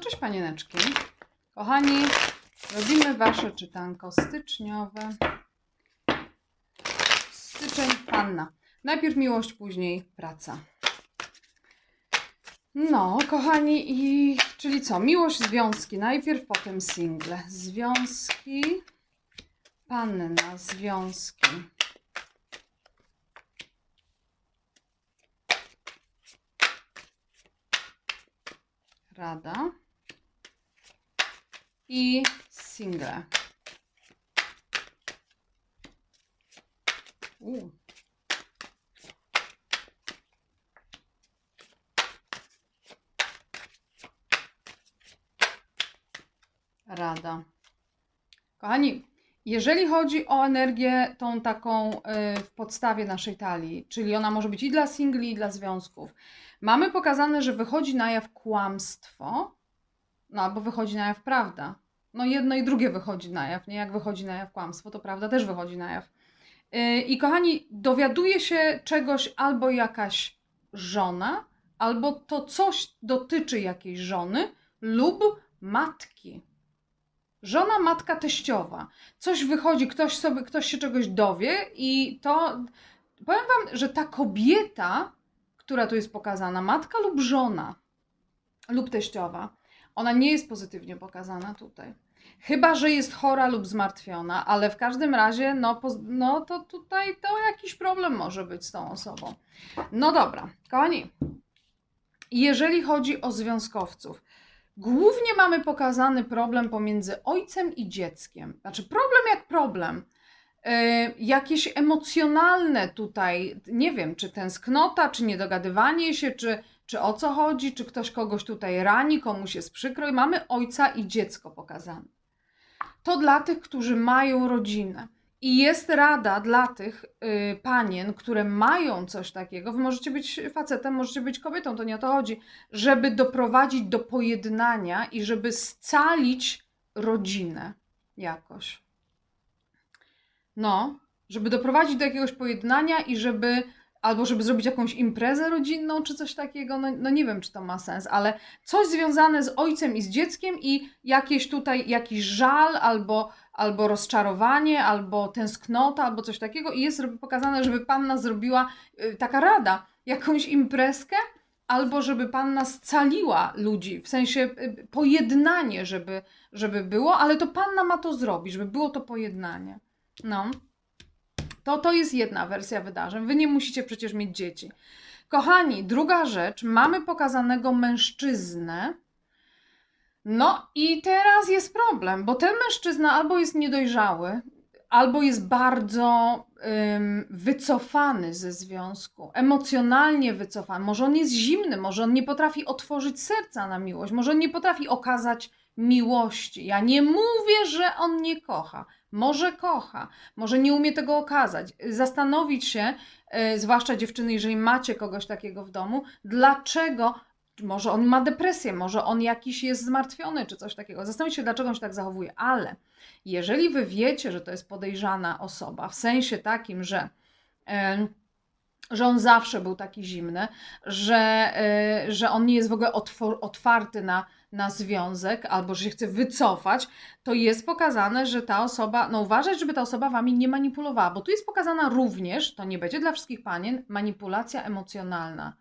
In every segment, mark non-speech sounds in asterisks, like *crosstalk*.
Cześć panieneczki. Kochani, robimy wasze czytanko styczniowe. Styczeń, panna. Najpierw miłość, później praca. No, kochani, i czyli co? Miłość, związki. Najpierw, potem single. Związki, panna, związki. Rada i single. U. Rada. Kochani, jeżeli chodzi o energię tą taką y, w podstawie naszej talii, czyli ona może być i dla singli, i dla związków, mamy pokazane, że wychodzi na jaw kłamstwo, no albo wychodzi na jaw prawda. No jedno i drugie wychodzi na jaw, nie? Jak wychodzi na jaw kłamstwo, to prawda też wychodzi na jaw. Yy, I kochani, dowiaduje się czegoś albo jakaś żona, albo to coś dotyczy jakiejś żony lub matki. Żona, matka, teściowa. Coś wychodzi, ktoś sobie, ktoś się czegoś dowie i to powiem wam, że ta kobieta, która tu jest pokazana, matka lub żona lub teściowa, ona nie jest pozytywnie pokazana tutaj. Chyba, że jest chora lub zmartwiona, ale w każdym razie, no, no to tutaj to jakiś problem może być z tą osobą. No dobra, kochani, jeżeli chodzi o związkowców, głównie mamy pokazany problem pomiędzy ojcem i dzieckiem. Znaczy, problem jak problem. Yy, jakieś emocjonalne tutaj, nie wiem, czy tęsknota, czy niedogadywanie się, czy, czy o co chodzi, czy ktoś kogoś tutaj rani, komuś jest przykro i mamy ojca i dziecko pokazane. To dla tych, którzy mają rodzinę. I jest rada dla tych y, panien, które mają coś takiego, wy możecie być facetem, możecie być kobietą, to nie o to chodzi, żeby doprowadzić do pojednania i żeby scalić rodzinę jakoś. No, żeby doprowadzić do jakiegoś pojednania i żeby, albo żeby zrobić jakąś imprezę rodzinną, czy coś takiego, no, no nie wiem, czy to ma sens, ale coś związane z ojcem i z dzieckiem i jakieś tutaj, jakiś żal, albo, albo rozczarowanie, albo tęsknota, albo coś takiego i jest pokazane, żeby panna zrobiła y, taka rada, jakąś imprezkę, albo żeby panna scaliła ludzi, w sensie y, pojednanie, żeby, żeby było, ale to panna ma to zrobić, żeby było to pojednanie. No. To, to jest jedna wersja wydarzeń. Wy nie musicie przecież mieć dzieci. Kochani, druga rzecz, mamy pokazanego mężczyznę. No i teraz jest problem, bo ten mężczyzna albo jest niedojrzały, albo jest bardzo ym, wycofany ze związku, emocjonalnie wycofany. Może on jest zimny, może on nie potrafi otworzyć serca na miłość, może on nie potrafi okazać miłości. Ja nie mówię, że on nie kocha. Może kocha, może nie umie tego okazać. Zastanowić się, yy, zwłaszcza dziewczyny, jeżeli macie kogoś takiego w domu, dlaczego może on ma depresję, może on jakiś jest zmartwiony, czy coś takiego. Zastanowić się, dlaczego on się tak zachowuje. Ale jeżeli wy wiecie, że to jest podejrzana osoba, w sensie takim, że, że on zawsze był taki zimny, że, e, że on nie jest w ogóle otwarty na, na związek, albo że się chce wycofać, to jest pokazane, że ta osoba, no uważać, żeby ta osoba wami nie manipulowała, bo tu jest pokazana również, to nie będzie dla wszystkich panien, manipulacja emocjonalna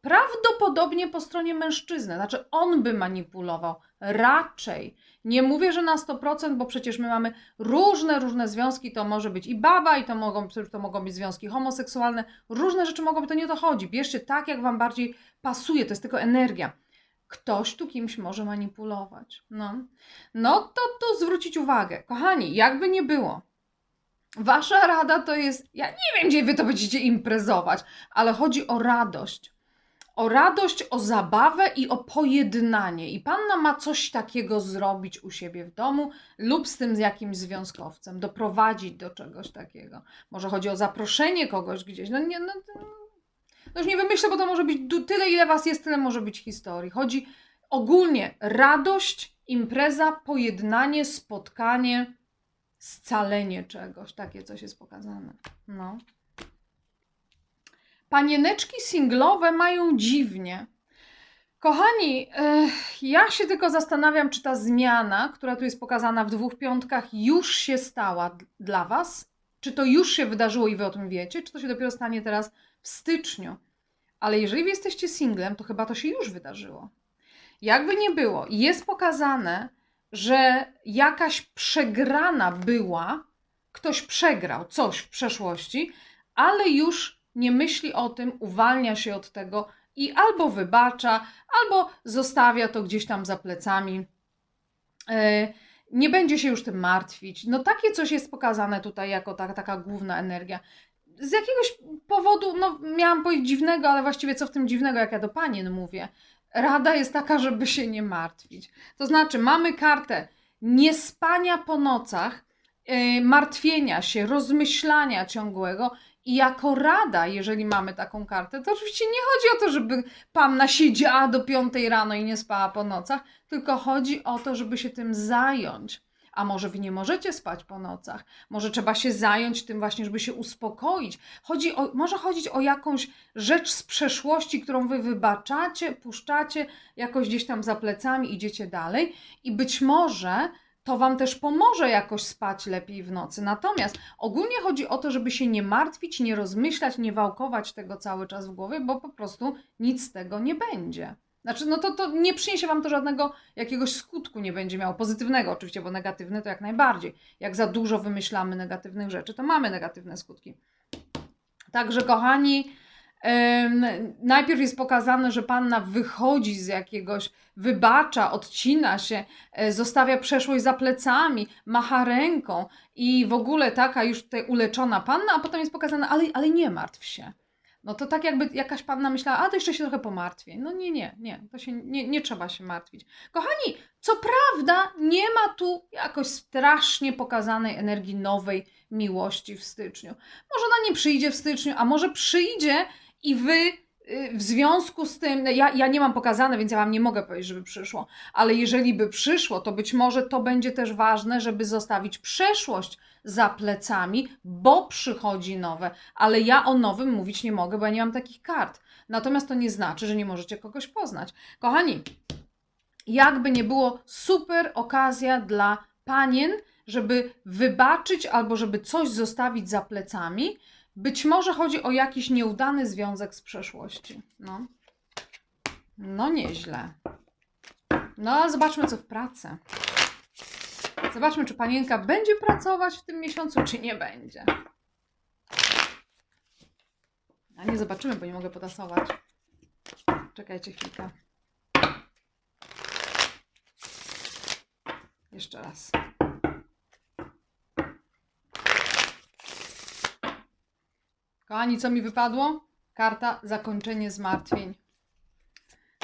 prawdopodobnie po stronie mężczyzny. Znaczy, on by manipulował. Raczej. Nie mówię, że na 100%, bo przecież my mamy różne, różne związki. To może być i baba, i to mogą, to mogą być związki homoseksualne. Różne rzeczy mogą być, to nie o to chodzi. Bierzcie tak, jak Wam bardziej pasuje. To jest tylko energia. Ktoś tu kimś może manipulować. No, no to tu zwrócić uwagę. Kochani, jakby nie było. Wasza rada to jest, ja nie wiem, gdzie wy to będziecie imprezować, ale chodzi o radość o radość, o zabawę i o pojednanie. I panna ma coś takiego zrobić u siebie w domu lub z tym z jakimś związkowcem, doprowadzić do czegoś takiego. Może chodzi o zaproszenie kogoś gdzieś. No nie, no, to- no już nie wymyślę, bo to może być tyle, ile was jest, tyle może być historii. Chodzi ogólnie radość, impreza, pojednanie, spotkanie, scalenie czegoś. Takie coś jest pokazane. No. Panieneczki singlowe mają dziwnie. Kochani, e, ja się tylko zastanawiam, czy ta zmiana, która tu jest pokazana w dwóch piątkach, już się stała dla Was? Czy to już się wydarzyło i Wy o tym wiecie? Czy to się dopiero stanie teraz w styczniu? Ale jeżeli jesteście singlem, to chyba to się już wydarzyło. Jakby nie było, jest pokazane, że jakaś przegrana była, ktoś przegrał coś w przeszłości, ale już nie myśli o tym, uwalnia się od tego i albo wybacza, albo zostawia to gdzieś tam za plecami. E, Nie będzie się już tym martwić. No takie coś jest pokazane tutaj jako ta, taka główna energia. Z jakiegoś powodu, no miałam powiedzieć dziwnego, ale właściwie co w tym dziwnego, jak ja do panien mówię. Rada jest taka, żeby się nie martwić. To znaczy, mamy kartę niespania po nocach, yy, martwienia się, rozmyślania ciągłego. I jako rada, jeżeli mamy taką kartę, to oczywiście nie chodzi o to, żeby panna siedziała do piątej rano i nie spała po nocach, tylko chodzi o to, żeby się tym zająć. A może wy nie możecie spać po nocach? Może trzeba się zająć tym właśnie, żeby się uspokoić. Chodzi o, może chodzić o jakąś rzecz z przeszłości, którą wy wybaczacie, puszczacie jakoś gdzieś tam za plecami, idziecie dalej i być może to wam też pomoże jakoś spać lepiej w nocy. Natomiast ogólnie chodzi o to, żeby się nie martwić, nie rozmyślać, nie wałkować tego cały czas w głowie, bo po prostu nic z tego nie będzie. Znaczy, no to, to nie przyniesie wam to żadnego jakiegoś skutku, nie będzie miało pozytywnego oczywiście, bo negatywny to jak najbardziej. Jak za dużo wymyślamy negatywnych rzeczy, to mamy negatywne skutki. Także, kochani, najpierw jest pokazane, że panna wychodzi z jakiegoś, wybacza, odcina się, e, zostawia przeszłość za plecami, macha ręką i w ogóle taka już tutaj uleczona panna, a potem jest pokazane, ale, ale nie martw się. No to tak jakby jakaś panna myślała, a to jeszcze się trochę pomartwię. No nie, nie, nie, to się nie, nie trzeba się martwić. Kochani, co prawda nie ma tu jakoś strasznie pokazanej energii nowej miłości w styczniu. Może ona nie przyjdzie w styczniu, a może przyjdzie i wy w związku z tym, no ja, ja nie mam pokazane, więc ja wam nie mogę powiedzieć, żeby przyszło, ale jeżeli by przyszło, to być może to będzie też ważne, żeby zostawić przeszłość za plecami, bo przychodzi nowe, ale ja o nowym mówić nie mogę, bo ja nie mam takich kart. Natomiast to nie znaczy, że nie możecie kogoś poznać. Kochani, jakby nie było, super okazja dla panien, żeby wybaczyć albo żeby coś zostawić za plecami. Być może chodzi o jakiś nieudany związek z przeszłości. No, no nieźle. No, zobaczmy, co w pracy. Zobaczmy, czy panienka będzie pracować w tym miesiącu, czy nie będzie. A nie zobaczymy, bo nie mogę potasować. Czekajcie chwilkę. Jeszcze raz. Kochani, co mi wypadło? Karta zakończenie zmartwień.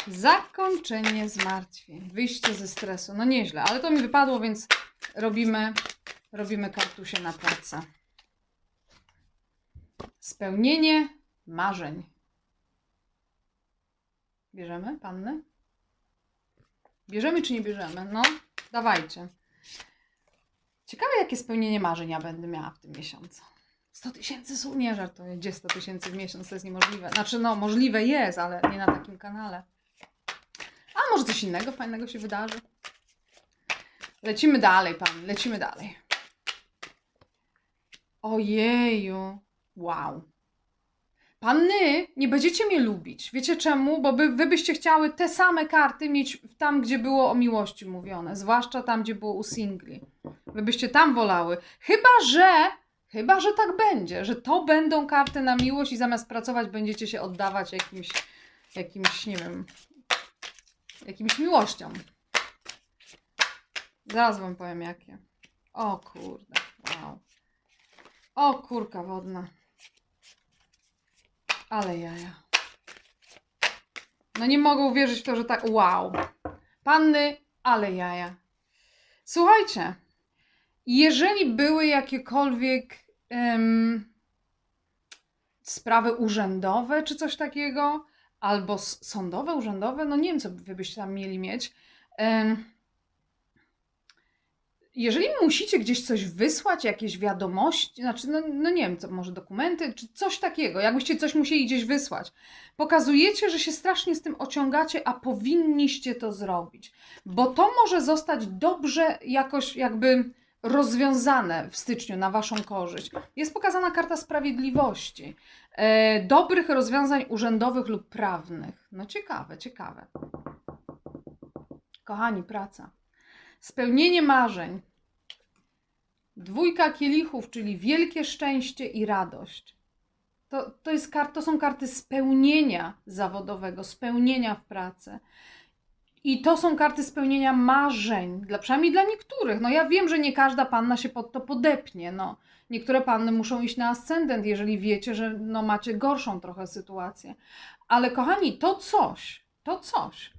Zakończenie zmartwień. Wyjście ze stresu. No nieźle, ale to mi wypadło, więc robimy, robimy kartusie na pracę. Spełnienie marzeń. Bierzemy pannę? Bierzemy czy nie bierzemy? No, dawajcie. Ciekawe, jakie spełnienie marzeń ja będę miała w tym miesiącu. 100 tysięcy słów, nie żartuję, gdzie 100 tysięcy w miesiąc, to jest niemożliwe. Znaczy, no, możliwe jest, ale nie na takim kanale. A może coś innego fajnego się wydarzy? Lecimy dalej, pan, lecimy dalej. Ojeju, wow. Panny, nie będziecie mnie lubić. Wiecie czemu? Bo by, wy byście chciały te same karty mieć tam, gdzie było o miłości mówione. Zwłaszcza tam, gdzie było u singli. Wy byście tam wolały. Chyba, że Chyba, że tak będzie, że to będą karty na miłość i zamiast pracować będziecie się oddawać jakimś, jakimś, nie wiem, jakimś miłościom. Zaraz wam powiem jakie. O kurde, wow. O kurka wodna. Ale jaja. No nie mogę uwierzyć w to, że tak, wow. Panny, ale jaja. Słuchajcie, jeżeli były jakiekolwiek em, sprawy urzędowe czy coś takiego, albo sądowe, urzędowe, no nie wiem, co wy byście tam mieli mieć. em, jeżeli musicie gdzieś coś wysłać, jakieś wiadomości, znaczy, no, no nie wiem, co, może dokumenty, czy coś takiego, jakbyście coś musieli gdzieś wysłać, pokazujecie, że się strasznie z tym ociągacie, a powinniście to zrobić, bo to może zostać dobrze jakoś jakby rozwiązane w styczniu na Waszą korzyść. Jest pokazana karta sprawiedliwości, e, dobrych rozwiązań urzędowych lub prawnych. No ciekawe, ciekawe. Kochani, praca. Spełnienie marzeń. Dwójka kielichów, czyli wielkie szczęście i radość. To, to, jest to są karty spełnienia zawodowego, spełnienia w pracy. I to są karty spełnienia marzeń, dla, przynajmniej dla niektórych. No ja wiem, że nie każda panna się pod to podepnie. No. Niektóre panny muszą iść na ascendent, jeżeli wiecie, że no, macie gorszą trochę sytuację. Ale kochani, to coś, to coś,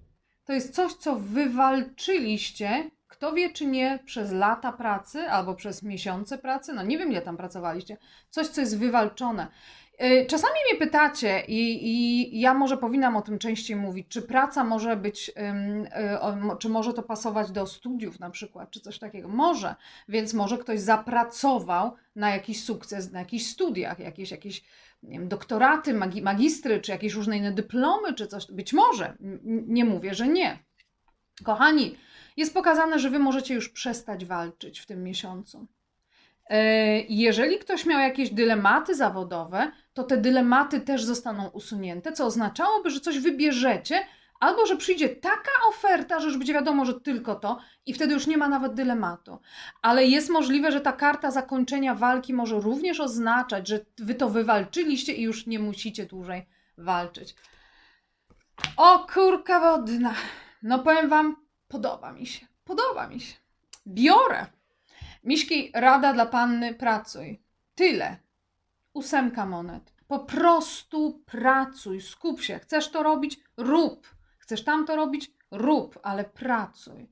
to jest coś, co wywalczyliście, kto wie czy nie, przez lata pracy albo przez miesiące pracy, no nie wiem ile tam pracowaliście, coś, co jest wywalczone. Y, czasami mnie pytacie, i, i ja może powinnam o tym częściej mówić, czy praca może być, y, czy może to pasować do studiów na przykład, czy coś takiego. Może, więc może ktoś zapracował na jakiś sukces, na jakichś studiach, jakieś, jakieś nie wiem, doktoraty, magi, magistry, czy jakieś różne inne dyplomy, czy coś. Być może, nie mówię, że nie. Kochani, jest pokazane, że wy możecie już przestać walczyć w tym miesiącu. E, jeżeli ktoś miał jakieś dylematy zawodowe, to te dylematy też zostaną usunięte, co oznaczałoby, że coś wybierzecie, albo że przyjdzie taka oferta, że już będzie wiadomo, że tylko to, i wtedy już nie ma nawet dylematu. Ale jest możliwe, że ta karta zakończenia walki może również oznaczać, że wy to wywalczyliście i już nie musicie dłużej walczyć. O kurka wodna. No powiem wam, podoba mi się. Podoba mi się. Biorę. Miśki, rada dla panny, pracuj. Tyle. Ósemka monet. Po prostu pracuj, skup się. Chcesz to robić? Rób. Chcesz tam to robić? Rób, ale pracuj.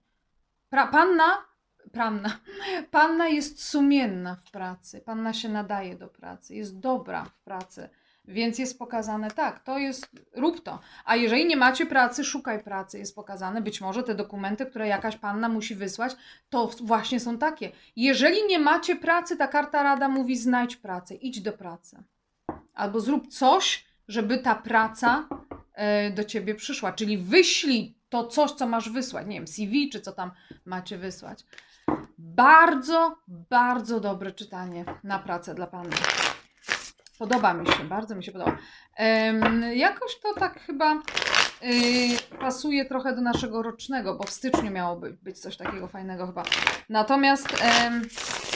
Pra, panna, panna, *laughs* panna jest sumienna w pracy. Panna się nadaje do pracy, jest dobra w pracy. Więc jest pokazane tak, to jest, rób to. A jeżeli nie macie pracy, szukaj pracy. Jest pokazane, być może te dokumenty, które jakaś panna musi wysłać, to właśnie są takie. Jeżeli nie macie pracy, ta karta rada mówi: znajdź pracę, idź do pracy. Albo zrób coś, żeby ta praca e, do ciebie przyszła. Czyli wyślij to coś, co masz wysłać. Nie wiem, CV czy co tam macie wysłać. Bardzo, bardzo dobre czytanie na pracę dla panny. Podoba mi się, bardzo mi się podoba. Jakoś to tak chyba yy, pasuje trochę do naszego rocznego, bo w styczniu miało być coś takiego fajnego chyba. Natomiast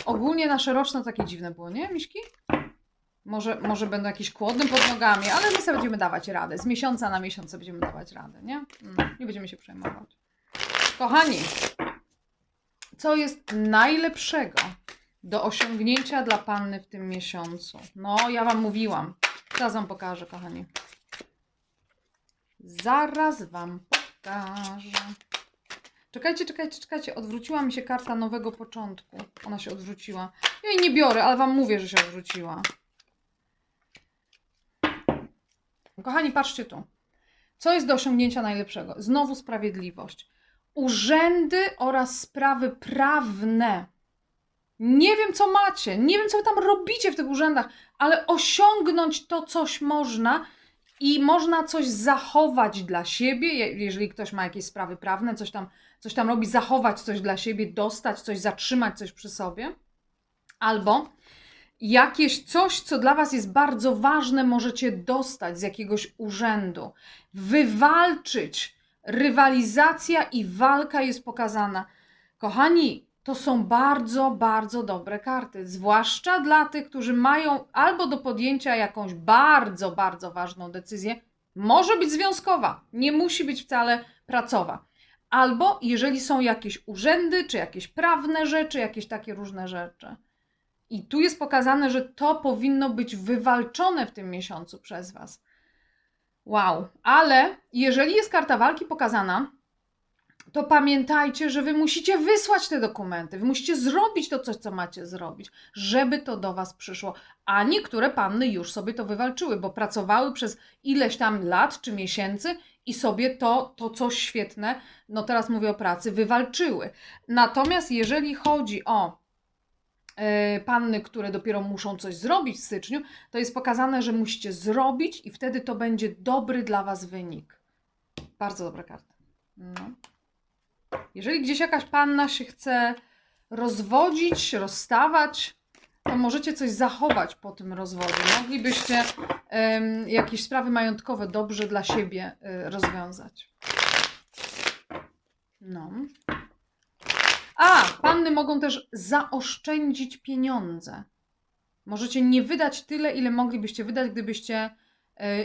ogólnie nasze roczne takie dziwne było, nie, Miśki? Może, może będą jakieś kłody pod nogami, ale my sobie będziemy dawać radę. Z miesiąca na miesiąc będziemy dawać radę, nie? Mm, nie będziemy się przejmować. Kochani, co jest najlepszego do osiągnięcia dla Panny w tym miesiącu? No, ja Wam mówiłam. Zaraz Wam pokażę, kochani. Zaraz Wam pokażę. Czekajcie, czekajcie, czekajcie. Odwróciła mi się karta nowego początku. Ona się odwróciła. Ja jej nie biorę, ale Wam mówię, że się odwróciła. Kochani, patrzcie tu. Co jest do osiągnięcia najlepszego? Znowu sprawiedliwość. Urzędy oraz sprawy prawne nie wiem, co macie, nie wiem, co wy tam robicie w tych urzędach, ale osiągnąć to coś można i można coś zachować dla siebie, jeżeli ktoś ma jakieś sprawy prawne, coś tam, coś tam robi, zachować coś dla siebie, dostać coś, zatrzymać coś przy sobie. Albo jakieś coś, co dla Was jest bardzo ważne, możecie dostać z jakiegoś urzędu, wywalczyć. Rywalizacja i walka jest pokazana. Kochani, to są bardzo, bardzo dobre karty. Zwłaszcza dla tych, którzy mają albo do podjęcia jakąś bardzo, bardzo ważną decyzję. Może być związkowa, nie musi być wcale pracowa. Albo jeżeli są jakieś urzędy, czy jakieś prawne rzeczy, jakieś takie różne rzeczy. I tu jest pokazane, że to powinno być wywalczone w tym miesiącu przez Was. Wow, ale jeżeli jest karta walki pokazana, to pamiętajcie, że wy musicie wysłać te dokumenty, wy musicie zrobić to coś, co macie zrobić, żeby to do was przyszło. A niektóre panny już sobie to wywalczyły, bo pracowały przez ileś tam lat czy miesięcy i sobie to, to coś świetne, no teraz mówię o pracy, wywalczyły. Natomiast jeżeli chodzi o e, panny, które dopiero muszą coś zrobić w styczniu, to jest pokazane, że musicie zrobić i wtedy to będzie dobry dla Was wynik. Bardzo dobra karta. No. Jeżeli gdzieś jakaś panna się chce rozwodzić, rozstawać, to możecie coś zachować po tym rozwodzie. Moglibyście em, jakieś sprawy majątkowe dobrze dla siebie y, rozwiązać. No. A, panny mogą też zaoszczędzić pieniądze. Możecie nie wydać tyle, ile moglibyście wydać, gdybyście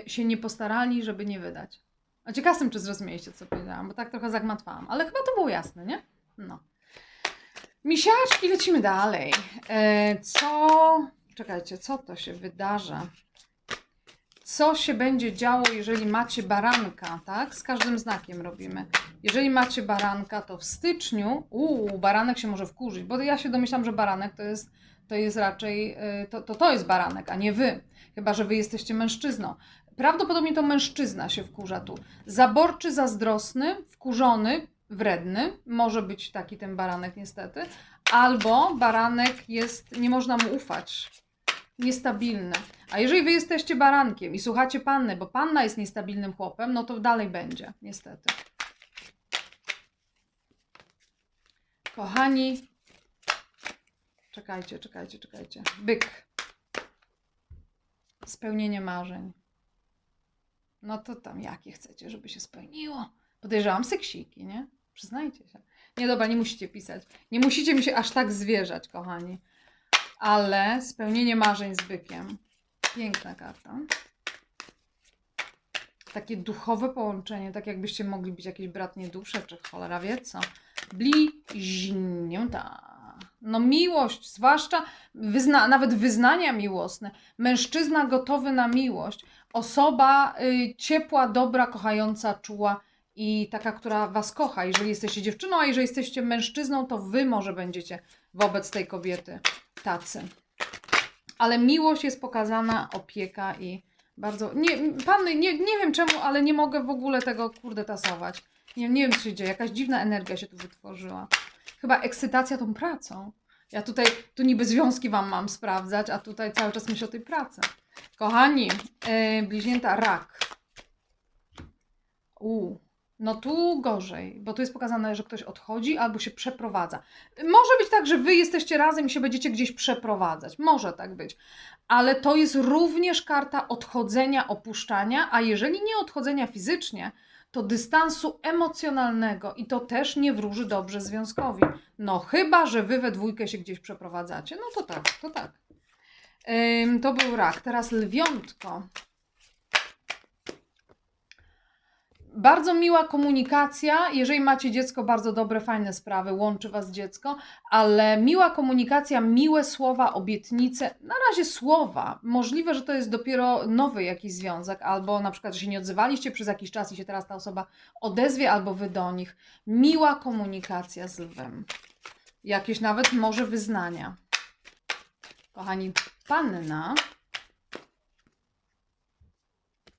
y, się nie postarali, żeby nie wydać. A ciekaw jestem, czy zrozumieliście, co powiedziałam, bo tak trochę zagmatwałam, ale chyba to było jasne, nie? No. Misiaczki, lecimy dalej. E, co. Czekajcie, co to się wydarza? Co się będzie działo, jeżeli macie baranka, tak? Z każdym znakiem robimy. Jeżeli macie baranka, to w styczniu. Uuu, baranek się może wkurzyć, bo ja się domyślam, że baranek to jest, to jest raczej. e, To, to, to jest baranek, a nie wy. Chyba, że wy jesteście mężczyzną. Prawdopodobnie to mężczyzna się wkurza tu. Zaborczy, zazdrosny, wkurzony, wredny. Może być taki ten baranek, niestety. Albo baranek jest, nie można mu ufać. Niestabilny. A jeżeli wy jesteście barankiem i słuchacie panny, bo panna jest niestabilnym chłopem, no to dalej będzie, niestety. Kochani, czekajcie, czekajcie, czekajcie. Byk. Spełnienie marzeń. No to tam jakie chcecie, żeby się spełniło? Podejrzewam seksiki, nie? Przyznajcie się. Nie, dobra, nie musicie pisać. Nie musicie mi się aż tak zwierzać, kochani. Ale spełnienie marzeń z bykiem. Piękna karta. Takie duchowe połączenie, tak jakbyście mogli być jakieś bratnie dusze, czy cholera wie co. Bliźnięta. No miłość, zwłaszcza wyzna, nawet wyznania miłosne. Mężczyzna gotowy na miłość. Osoba y, ciepła, dobra, kochająca, czuła i taka, która was kocha. Jeżeli jesteście dziewczyną, a jeżeli jesteście mężczyzną, to wy może będziecie wobec tej kobiety tacy. Ale miłość jest pokazana, opieka i bardzo. Nie, panny, nie, nie wiem czemu, ale nie mogę w ogóle tego kurde tasować. Nie, nie wiem, co się dzieje. Jakaś dziwna energia się tu wytworzyła. Chyba ekscytacja tą pracą. Ja tutaj, tu niby związki wam mam sprawdzać, a tutaj cały czas myślę o tej pracy. Kochani, yy, bliźnięta rak. U, no tu gorzej, bo tu jest pokazane, że ktoś odchodzi albo się przeprowadza. Może być tak, że wy jesteście razem i się będziecie gdzieś przeprowadzać. Może tak być. Ale to jest również karta odchodzenia, opuszczania, a jeżeli nie odchodzenia fizycznie, to dystansu emocjonalnego i to też nie wróży dobrze związkowi. No chyba, że wy we dwójkę się gdzieś przeprowadzacie. No to tak, to tak. Ym, to był rak. Teraz lwiątko. Bardzo miła komunikacja. Jeżeli macie dziecko, bardzo dobre, fajne sprawy, łączy Was dziecko, ale miła komunikacja, miłe słowa, obietnice, na razie słowa. Możliwe, że to jest dopiero nowy jakiś związek, albo na przykład, że się nie odzywaliście przez jakiś czas i się teraz ta osoba odezwie, albo Wy do nich. Miła komunikacja z lwem. Jakieś nawet może wyznania. Kochani, panna.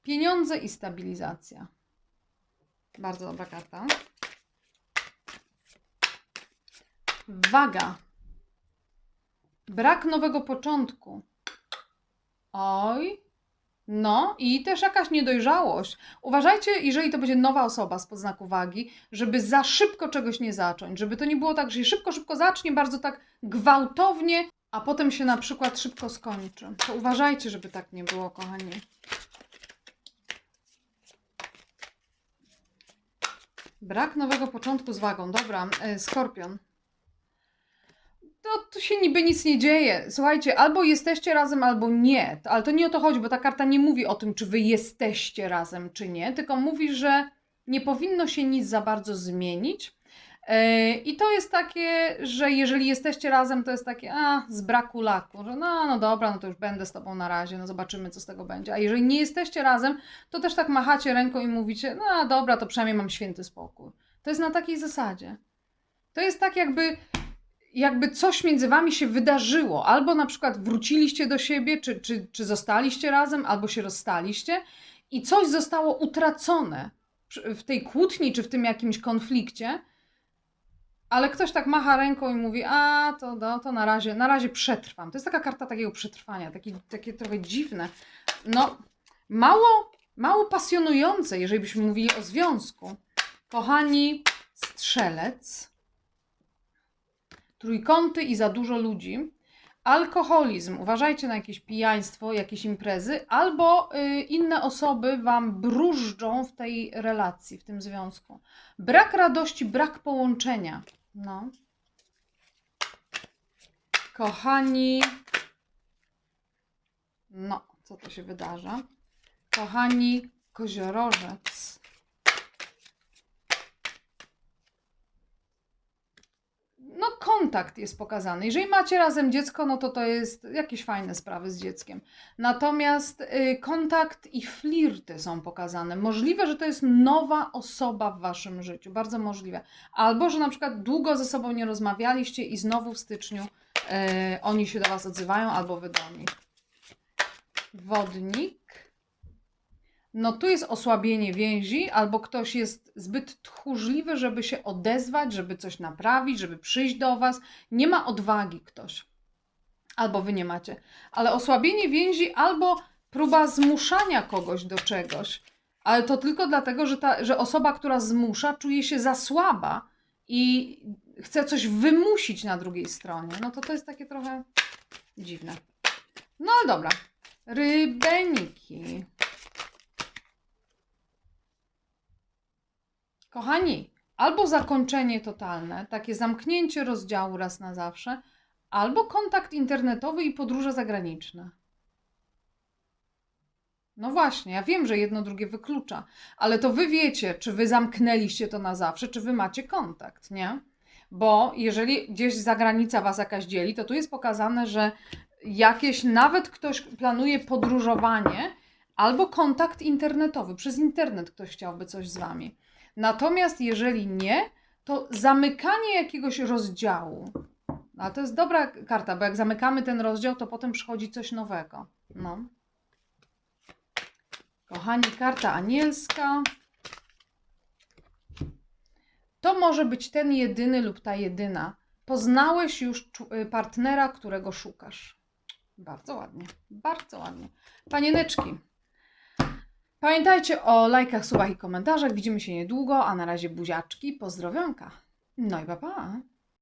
Pieniądze i stabilizacja. Bardzo dobra karta. Waga. Brak nowego początku. Oj. No i też jakaś niedojrzałość. Uważajcie, jeżeli to będzie nowa osoba z podznaku wagi, żeby za szybko czegoś nie zacząć. Żeby to nie było tak, że się szybko, szybko zacznie, bardzo tak gwałtownie, a potem się na przykład szybko skończy. To uważajcie, żeby tak nie było, kochani. Brak nowego początku z wagą. Dobra, y, skorpion. To tu się niby nic nie dzieje. Słuchajcie, albo jesteście razem, albo nie. Ale to nie o to chodzi, bo ta karta nie mówi o tym, czy wy jesteście razem, czy nie, tylko mówi, że nie powinno się nic za bardzo zmienić. Yy, I to jest takie, że jeżeli jesteście razem, to jest takie, a z braku laku, że no, no dobra, no to już będę z tobą na razie, no zobaczymy, co z tego będzie. A jeżeli nie jesteście razem, to też tak machacie ręką i mówicie, no dobra, to przynajmniej mam święty spokój. To jest na takiej zasadzie. To jest tak, jakby, jakby coś między wami się wydarzyło. Albo na przykład wróciliście do siebie, czy, czy, czy zostaliście razem, albo się rozstaliście i coś zostało utracone w tej kłótni, czy w tym jakimś konflikcie, ale ktoś tak macha ręką i mówi, a to, no, to na, razie, na razie przetrwam. To jest taka karta takiego przetrwania, taki, takie trochę dziwne. No, mało, mało pasjonujące, jeżeli byśmy mówili o związku. Kochani, strzelec, trójkąty i za dużo ludzi, alkoholizm, uważajcie na jakieś pijaństwo, jakieś imprezy, albo y, inne osoby wam bróżdżą w tej relacji, w tym związku. Brak radości, brak połączenia. No. Kochani, no, co to się wydarza? Kochani, koziorożec. No, kontakt jest pokazany. Jeżeli macie razem dziecko, no to to jest jakieś fajne sprawy z dzieckiem. Natomiast y, kontakt i flirty są pokazane. Możliwe, że to jest nowa osoba w waszym życiu. Bardzo możliwe. Albo, że na przykład długo ze sobą nie rozmawialiście i znowu w styczniu y, oni się do was odzywają, albo wy do nich. Wodnik. No tu jest osłabienie więzi, albo ktoś jest zbyt tchórzliwy, żeby się odezwać, żeby coś naprawić, żeby przyjść do was. Nie ma odwagi ktoś. Albo wy nie macie. Ale osłabienie więzi albo próba zmuszania kogoś do czegoś. Ale to tylko dlatego, że, ta, że osoba, która zmusza, czuje się za słaba i chce coś wymusić na drugiej stronie. No to to jest takie trochę dziwne. No ale dobra. Rybeniki. Kochani, albo zakończenie totalne, takie zamknięcie rozdziału raz na zawsze, albo kontakt internetowy i podróże zagraniczne. No właśnie, ja wiem, że jedno drugie wyklucza, ale to wy wiecie, czy wy zamknęliście to na zawsze, czy wy macie kontakt, nie? Bo jeżeli gdzieś zagranica was jakaś dzieli, to tu jest pokazane, że jakieś, nawet ktoś planuje podróżowanie albo kontakt internetowy, przez internet ktoś chciałby coś z wami. Natomiast jeżeli nie, to zamykanie jakiegoś rozdziału. A to jest dobra karta, bo jak zamykamy ten rozdział, to potem przychodzi coś nowego. No. Kochani, karta anielska. To może być ten jedyny lub ta jedyna. Poznałeś już y, partnera, którego szukasz. Bardzo ładnie, bardzo ładnie. Panieneczki, Pamiętajcie o lajkach, subach i komentarzach. Widzimy się niedługo, a na razie buziaczki, pozdrowionka. No i pa pa.